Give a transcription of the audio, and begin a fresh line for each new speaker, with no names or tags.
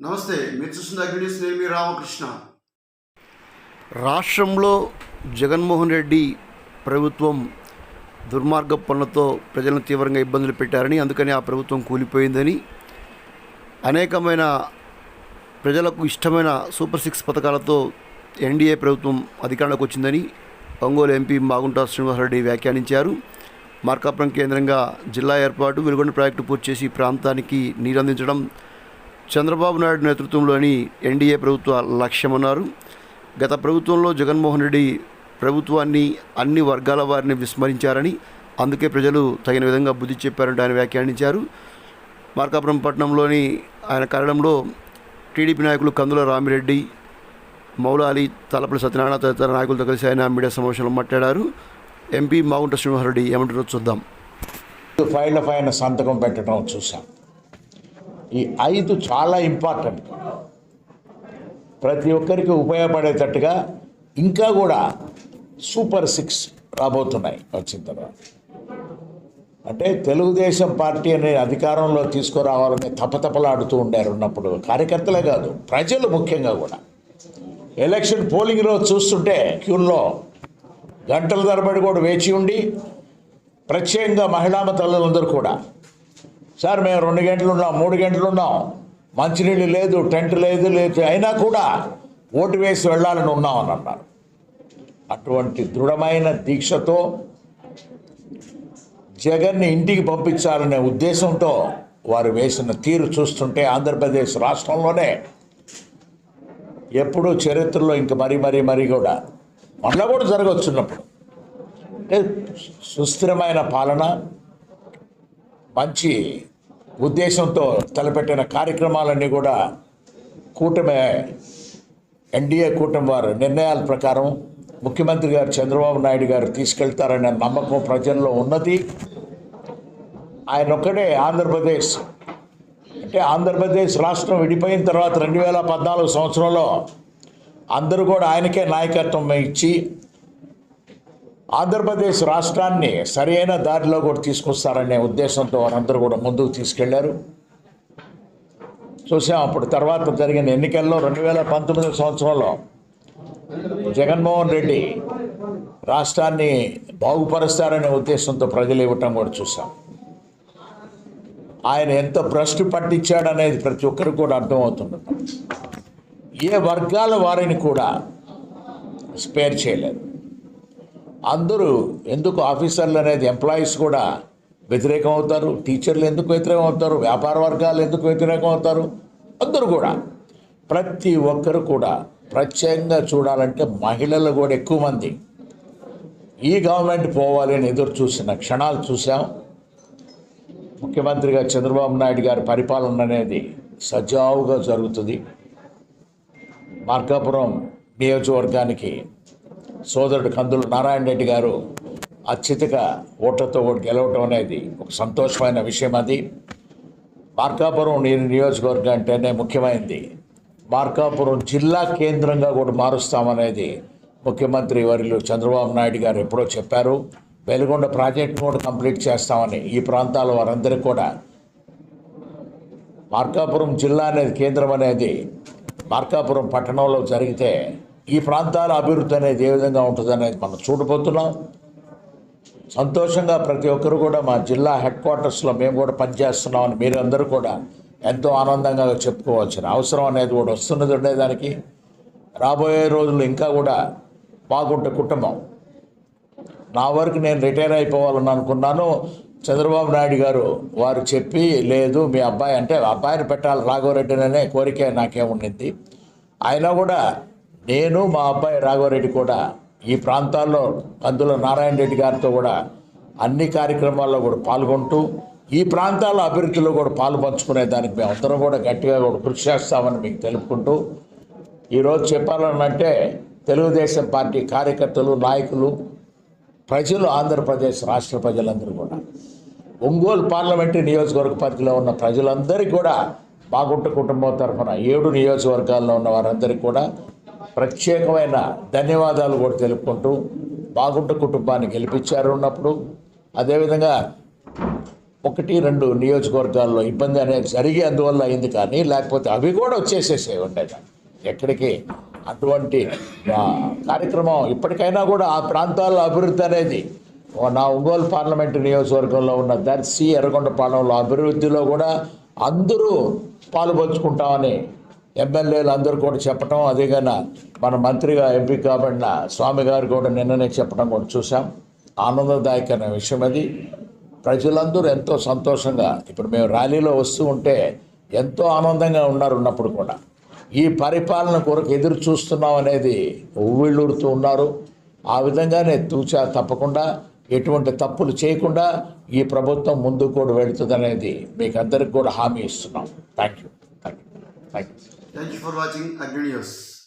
నమస్తే మీరు చూస్తున్న అగ్నిస్ నేను మీ రామకృష్ణ.
రాష్ట్రంలో జగన్మోహన్ రెడ్డి ప్రభుత్వం దుర్మార్గ పనులతో ప్రజలను తీవ్రంగా ఇబ్బందులు పెట్టారని అందుకని ఆ ప్రభుత్వం కూలిపోయిందని అనేకమైన ప్రజలకు ఇష్టమైన సూపర్ సిక్స్ పథకాలతో ఎన్డీఏ ప్రభుత్వం అధికారంలోకి వచ్చిందని ఒంగోలు ఎంపీ మాగుంట శ్రీనివాసరెడ్డి వ్యాఖ్యానించారు. మార్కాపురం కేంద్రంగా జిల్లా ఏర్పాటు వెలుగొండ ప్రాజెక్టు పూర్తి చేసి ప్రాంతానికి నీరు అందించడం చంద్రబాబు నాయుడు నేతృత్వంలోని ఎన్డీఏ ప్రభుత్వ లక్ష్యమన్నారు. గత ప్రభుత్వంలో జగన్మోహన్ రెడ్డి ప్రభుత్వాన్ని అన్ని వర్గాల వారిని విస్మరించారని అందుకే ప్రజలు తగిన విధంగా బుద్ధి చెప్పారంటూ ఆయన వ్యాఖ్యానించారు. మార్కాపురం పట్టణంలోని ఆయన కార్యాలయంలో టీడీపీ నాయకులు కందుల రామిరెడ్డి మౌలాలి తలపల్లి సత్యనారాయణ తదితర నాయకులతో కలిసి ఆయన మీడియా సమావేశంలో మాట్లాడారు. ఎంపీ మాగుంట శ్రీనివాసరెడ్డి ఏమంటారో చూద్దాం.
ఫైళ్ళ పైన సంతకం పెట్టడం చూసాం ఈ ఐదు చాలా ఇంపార్టెంట్ ప్రతి ఒక్కరికి ఉపయోగపడేటట్టుగా ఇంకా కూడా సూపర్ సిక్స్ రాబోతున్నాయి. వచ్చిన తర్వాత. అంటే తెలుగుదేశం పార్టీ అనే అధికారంలో తీసుకురావాలని తపతపలాడుతూ ఉండారు ఉన్నప్పుడు. కార్యకర్తలే కాదు ప్రజలు ముఖ్యంగా కూడా. ఎలక్షన్ పోలింగ్ రోజు చూస్తుంటే క్యూల్లో గంటల తరబడి కూడా వేచి ఉండి ప్రత్యేకంగా మహిళా తల్లులందరూ కూడా సార్ మేము రెండు గంటలు ఉన్నాం మూడు గంటలు ఉన్నాం. మంచినీళ్ళు లేదు టెంట్ లేదు లేదు. అయినా కూడా ఓటు వేసి వెళ్ళాలని ఉన్నామని అన్నారు. అటువంటి దృఢమైన దీక్షతో జగన్ని ఇంటికి పంపించాలనే ఉద్దేశంతో వారు వేసిన తీరు చూస్తుంటే ఆంధ్రప్రదేశ్ రాష్ట్రంలోనే ఎప్పుడూ చరిత్రలో ఇంక మరీ మరీ మరీ కూడా మళ్ళా కూడా జరగవచ్చున్నప్పుడు అంటే సుస్థిరమైన పాలన మంచి ఉద్దేశంతో తలపెట్టిన కార్యక్రమాలన్నీ కూడా కూటమి ఎన్డీఏ కూటమి వారి నిర్ణయాల ప్రకారం ముఖ్యమంత్రి గారు చంద్రబాబు నాయుడు గారు తీసుకెళ్తారనే నమ్మకం ప్రజల్లో ఉన్నది. ఆయన ఒక్కడే ఆంధ్రప్రదేశ్. అంటే ఆంధ్రప్రదేశ్ రాష్ట్రం విడిపోయిన తర్వాత రెండు వేల పద్నాలుగు సంవత్సరంలో అందరూ కూడా ఆయనకే నాయకత్వం ఇచ్చి ఆంధ్రప్రదేశ్ రాష్ట్రాన్ని సరైన దారిలో కూడా తీసుకొస్తారనే ఉద్దేశంతో వారందరూ కూడా ముందుకు తీసుకెళ్ళారు. చూసాం అప్పుడు తర్వాత జరిగిన ఎన్నికల్లో రెండు వేల పంతొమ్మిది సంవత్సరంలో జగన్మోహన్ రెడ్డి రాష్ట్రాన్ని బాగుపరుస్తారనే ఉద్దేశంతో ప్రజలు ఇవ్వటం కూడా చూసాం. ఆయన ఎంత భ్రష్టు పట్టించాడనేది ప్రతి ఒక్కరికి కూడా అర్థమవుతుంది. ఏ వర్గాల వారిని కూడా స్పేర్ చేయలేదు. అందరూ ఎందుకు ఆఫీసర్లు అనేది ఎంప్లాయీస్ కూడా వ్యతిరేకం అవుతారు టీచర్లు ఎందుకు వ్యతిరేకం అవుతారు వ్యాపార వర్గాలు ఎందుకు వ్యతిరేకం అవుతారు? అందరూ కూడా. ప్రతి ఒక్కరు కూడా ప్రత్యేకంగా చూడాలంటే మహిళలు కూడా ఎక్కువ మంది. ఈ గవర్నమెంట్ పోవాలి అని ఎదురు చూసిన క్షణాలు చూసాం ముఖ్యమంత్రిగా చంద్రబాబు నాయుడు గారి పరిపాలన అనేది సజావుగా జరుగుతుంది. మార్కాపురం నియోజకవర్గానికి సోదరుడు కందులు నారాయణ రెడ్డి గారు అత్యధిక ఓట్లతో ఓటు గెలవటం అనేది ఒక సంతోషమైన విషయం అది. మార్కాపురం నేను నియోజకవర్గం అంటేనే ముఖ్యమైనది మార్కాపురం జిల్లా కేంద్రంగా కూడా మారుస్తామనేది ముఖ్యమంత్రి వర్యులు చంద్రబాబు నాయుడు గారు ఎప్పుడో చెప్పారు. వెలుగొండ ప్రాజెక్ట్ కూడా కంప్లీట్ చేస్తామని ఈ ప్రాంతాల వారందరికీ కూడా. మార్కాపురం జిల్లా అనేది కేంద్రం అనేది మార్కాపురం పట్టణంలో జరిగితే ఈ ప్రాంతాల అభివృద్ధి అనేది ఏ విధంగా ఉంటుంది అనేది మనం చూడబోతున్నాం. సంతోషంగా ప్రతి ఒక్కరు కూడా మా జిల్లా హెడ్ క్వార్టర్స్లో మేము కూడా పనిచేస్తున్నామని మీరందరూ కూడా ఎంతో ఆనందంగా చెప్పుకోవాల్సిన అవసరం అనేది కూడా వస్తున్నది ఉండేదానికి. రాబోయే రోజులు ఇంకా కూడా బాగుంటే కుటుంబం. నా వరకు నేను రిటైర్ అయిపోవాలని అనుకున్నాను. చంద్రబాబు నాయుడు గారు వారు చెప్పి లేదు మీ అబ్బాయి అంటే అబ్బాయిని పెట్టాలి రాఘవరెడ్డి అనే కోరిక నాకేముండింది. అయినా కూడా నేను మా అబ్బాయి రాఘవరెడ్డి కూడా ఈ ప్రాంతాల్లో అందులో నారాయణ రెడ్డి గారితో కూడా అన్ని కార్యక్రమాల్లో కూడా పాల్గొంటూ ఈ ప్రాంతాల అభివృద్ధిలో కూడా పాలు పంచుకునే దానికి మేము అందరం కూడా గట్టిగా కూడా కృషి చేస్తామని మీకు తెలుపుకుంటూ ఈరోజు చెప్పాలనంటే తెలుగుదేశం పార్టీ కార్యకర్తలు నాయకులు ప్రజలు ఆంధ్రప్రదేశ్ రాష్ట్ర ప్రజలందరూ కూడా. ఒంగోలు పార్లమెంటు నియోజకవర్గ పరిధిలో ఉన్న ప్రజలందరికీ కూడా బాగుంట కుటుంబం తరఫున ఏడు నియోజకవర్గాల్లో ఉన్న వారందరికీ కూడా ప్రత్యేకమైన ధన్యవాదాలు కూడా తెలుపుకుంటూ బాగుంట కుటుంబాన్ని గెలిపించారు ఉన్నప్పుడు. అదేవిధంగా ఒకటి రెండు నియోజకవర్గాల్లో ఇబ్బంది అనేది జరిగి అందువల్ల అయింది కానీ లేకపోతే అవి కూడా వచ్చేసేసేవి ఉండేట ఎక్కడికి అటువంటి కార్యక్రమం ఇప్పటికైనా కూడా ఆ ప్రాంతాల్లో అభివృద్ధి అనేది నా ఒంగోలు పార్లమెంటు నియోజకవర్గంలో ఉన్న దర్శి ఎర్రగొండపాలెంలో అభివృద్ధిలో కూడా అందరూ పాలుపంచుకుంటామని ఎమ్మెల్యేలు అందరూ కూడా చెప్పటం అదేగాన మన మంత్రిగా ఎంపీ కాబడిన స్వామి గారు కూడా నిన్ననే చెప్పడం కూడా చూసాం ఆనందదాయకమైన విషయం అది. ప్రజలందరూ ఎంతో సంతోషంగా ఇప్పుడు మేము ర్యాలీలో వస్తూ ఉంటే ఎంతో ఆనందంగా ఉన్నారు ఉన్నప్పుడు కూడా. ఈ పరిపాలన కొరకు ఎదురు చూస్తున్నాం అనేది ఉవ్విళ్ళూరుతూ ఉన్నారు. ఆ విధంగానే తూచా తప్పకుండా ఎటువంటి తప్పులు చేయకుండా ఈ ప్రభుత్వం ముందుకు కూడా వెళుతుంది అనేది మీకు అందరికి కూడా హామీ ఇస్తున్నాం. Thank you Thank
you. Thank you for watching Agnus.